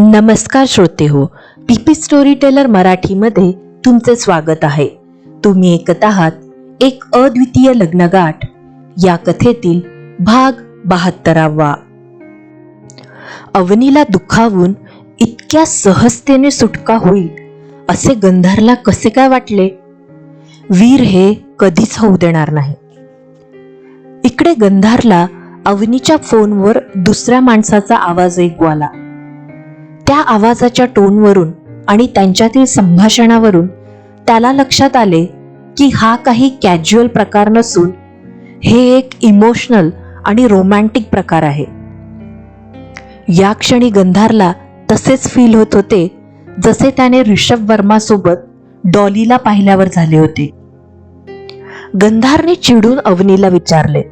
नमस्कार श्रोते हो पीपी स्टोरी टेलर मराठीमध्ये तुमचे स्वागत आहे. तुम्ही ऐकत आहात एक अद्वितीय लग्नगाठ. या कथेतील भाग बहात्तरावा. अवनीला दुखावून इतक्या सहजतेने सुटका होईल असे गंधारला कसे काय वाटले? वीर हे कधीच होऊ देणार नाही. इकडे गंधारला अवनीच्या फोनवर दुसऱ्या माणसाचा आवाज ऐकू आला. त्या आवाजाच्या टोनवरून आणि त्यांच्यातील संभाषणावरून त्याला लक्षात आले की हा काही कॅज्युअल प्रकार नसून हे एक इमोशनल आणि रोमॅन्टिक प्रकार आहे. या क्षणी गंधारला तसेच फील होत होते जसे त्याने ऋषभ वर्मासोबत डॉलीला पाहिल्यावर झाले होते. गंधारने चिडून अवनीला विचारले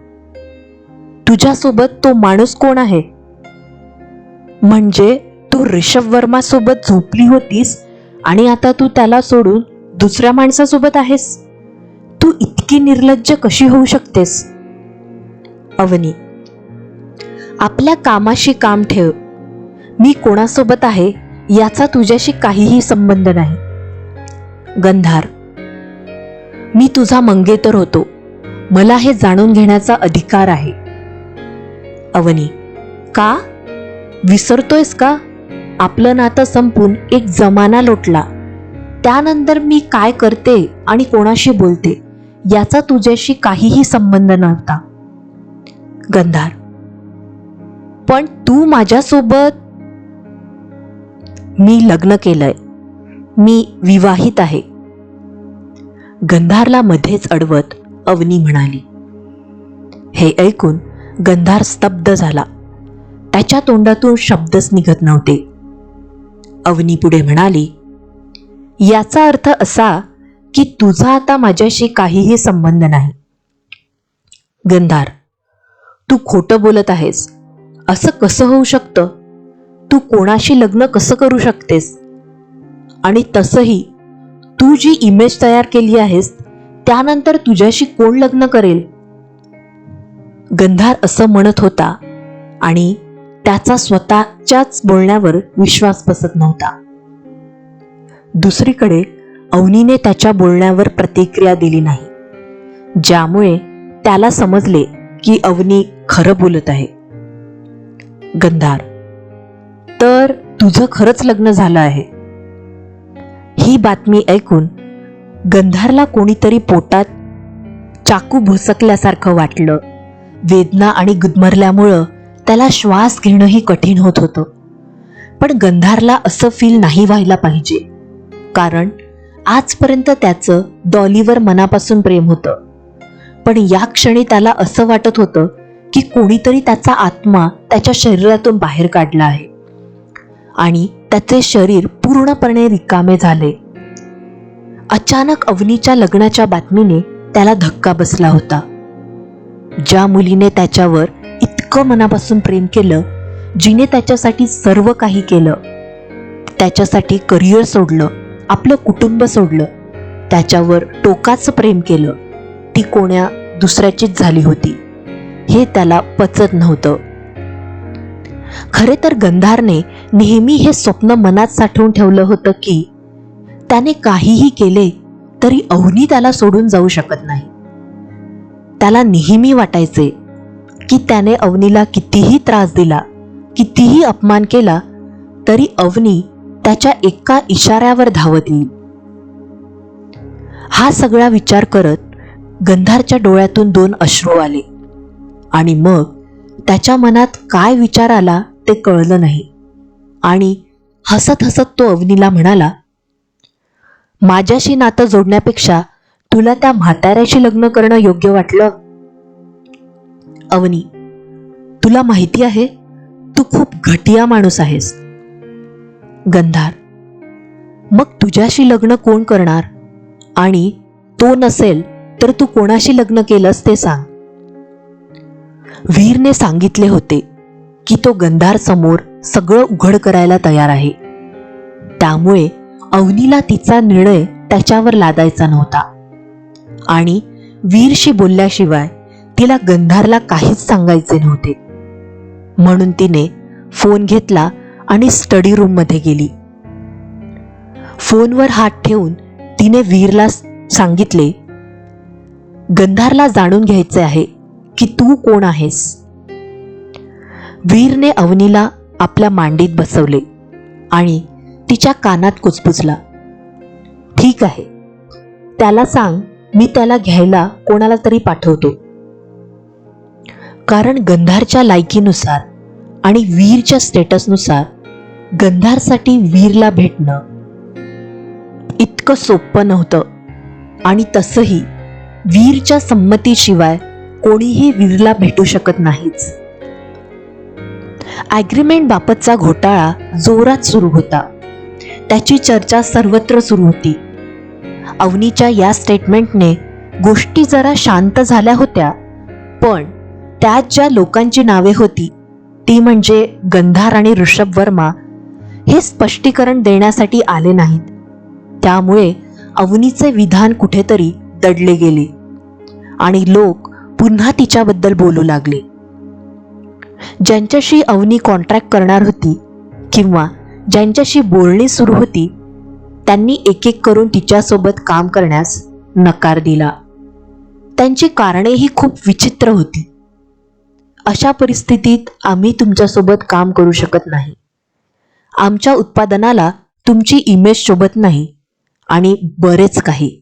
तुझ्यासोबत तो माणूस कोण आहे? म्हणजे तू ऋषभ वर्मा सोबत झोपली होतीस आणि आता तू त्याला सोडून दुसऱ्या माणसासोबत आहेस? तू इतकी निर्लज्ज कशी होऊ शकतेस? अवनी आपल्या कामाशी काम ठेव. मी कोणासोबत आहे याचा तुझ्याशी काहीही संबंध नाही. गंधार मी तुझा मंगेतर होतो. मला हे जाणून घेण्याचा अधिकार आहे. अवनी का? विसरतोयस का? आपलं नातं संपून एक जमाना लोटला. त्यानंतर मी काय करते आणि कोणाशी बोलते याचा तुझ्याशी काहीही संबंध नव्हता. गंधार पण तू माझ्यासोबत? मी लग्न केलंय. मी विवाहित आहे. गंधारला मध्येच अडवत अवनी म्हणाली हे ऐकून गंधार स्तब्ध झाला. त्याच्या तोंडातून शब्दच निघत नव्हते. अवनी पुढे म्हणाली याचा अर्थ असा की तुझा आता माझ्याशी काहीही संबंध नाही. गंधार तू खोटं बोलत आहेस. असं कसं होऊ शकतं? तू कोणाशी लग्न कसं करू शकतेस? आणि तसंही तू जी इमेज तयार केली आहेस त्यानंतर तुझ्याशी कोण लग्न करेल? गंधार असं म्हणत होता आणि त्याचा स्वतःच्याच बोलण्यावर विश्वास बसत नव्हता. दुसरीकडे अवनीने त्याच्या बोलण्यावर प्रतिक्रिया दिली नाही. ज्यामुळे त्याला समजले की अवनी खरं बोलत आहे. गंधार तर तुझं खरंच लग्न झालं आहे? ही बातमी ऐकून गंधारला कोणीतरी पोटात चाकू भुसकल्यासारखं वाटलं. वेदना आणि गुदमरल्यामुळं त्याला श्वास घेणंही कठीण होत होतं. पण गंधारला असं फील नाही व्हायला पाहिजे. कारण आजपर्यंत त्याचं डॉलीवर मनापासून प्रेम होतं. पण या क्षणी त्याला असं वाटत होतं की कोणीतरी त्याचा आत्मा त्याच्या शरीरातून बाहेर काढला आहे. आणि त्याचे शरीर पूर्णपणे रिकामे झाले. अचानक अवनीच्या लग्नाच्या बातमीने त्याला धक्का बसला होता. ज्या मुलीने त्याच्यावर इतकं मनापासून प्रेम केलं जिने त्याच्यासाठी सर्व काही केलं. त्याच्यासाठी करिअर सोडलं आपलं कुटुंब सोडलं. त्याच्यावर टोकाचं प्रेम केलं. ती कोण्या दुसऱ्याचीच झाली होती. हे त्याला पचत नव्हतं. खरे तर गंधारने नेहमी हे स्वप्न मनात साठवून ठेवलं होतं की त्याने काहीही केले तरी अवनी त्याला सोडून जाऊ शकत नाही. त्याला नेहमी वाटायचे की त्याने अवनीला कितीही त्रास दिला कितीही अपमान केला तरी अवनी त्याच्या एका इशाऱ्यावर धावत येईल. हा सगळा विचार करत गंधारच्या डोळ्यातून दोन अश्रू आले आणि मग त्याच्या मनात काय विचार आला ते कळलं नाही. आणि हसत हसत तो अवनीला म्हणाला माझ्याशी नातं जोडण्यापेक्षा तुला त्या म्हाताऱ्याशी लग्न करणं योग्य वाटलं? अवनी तुला माहिती आहे तू खूप घटिया माणूस आहेस. गंधार मग तुझ्याशी लग्न कोण करणार? आणि तो नसेल तर तू कोणाशी लग्न केलंस ते सांग. वीरने सांगितले होते की तो गंधार समोर सगळं उघड करायला तयार आहे. त्यामुळे अवनीला तिचा निर्णय त्याच्यावर लादायचा नव्हता. आणि वीरशी बोलल्याशिवाय तिला गंधारला काहीच सांगायचे नव्हते. म्हणून तिने फोन घेतला आणि स्टडी रूममध्ये गेली. फोनवर हात ठेवून तिने वीरला सांगितले गंधारला जाणून घ्यायचे आहे की तू कोण आहेस. वीरने अवनीला आपल्या मांडीत बसवले आणि तिच्या कानात कुचपुचला ठीक आहे त्याला सांग मी त्याला घ्यायला कोणाला तरी पाठवतो. कारण गंधारच्या लायकीनुसार आणि वीरच्या स्टेटसनुसार गंधारसाठी वीरला भेटणं इतकं सोपं नव्हतं. आणि तसंही वीरच्या संमतीशिवाय कोणीही वीरला भेटू शकत नाहीच. ॲग्रीमेंट बाबतचा घोटाळा जोरात सुरू होता. त्याची चर्चा सर्वत्र सुरू होती. अवनीच्या या स्टेटमेंटने गोष्टी जरा शांत झाल्या होत्या पण त्यात ज्या लोकांची नावे होती ती म्हणजे गंधार आणि ऋषभ वर्मा हे स्पष्टीकरण देण्यासाठी आले नाहीत. त्यामुळे अवनीचे विधान कुठेतरी दडले गेले आणि लोक पुन्हा तिच्याबद्दल बोलू लागले. ज्यांच्याशी अवनी कॉन्ट्रॅक्ट करणार होती किंवा ज्यांच्याशी बोलणी सुरू होती त्यांनी एक एक करून तिच्यासोबत काम करण्यास नकार दिला. त्यांची कारणेही खूप विचित्र होती. अशा परिस्थितीत आम्ही तुमच्यासोबत काम करू शकत नाही. आमच्या उत्पादनाला तुमची इमेज शोभत नाही आणि बरेच काही.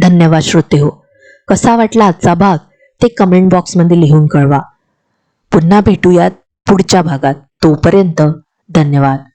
धन्यवाद श्रोते हो. कसा वाटला आजचा भाग ते कमेंट बॉक्समध्ये लिहून कळवा. पुन्हा भेटूयात पुढच्या भागात. तोपर्यंत धन्यवाद.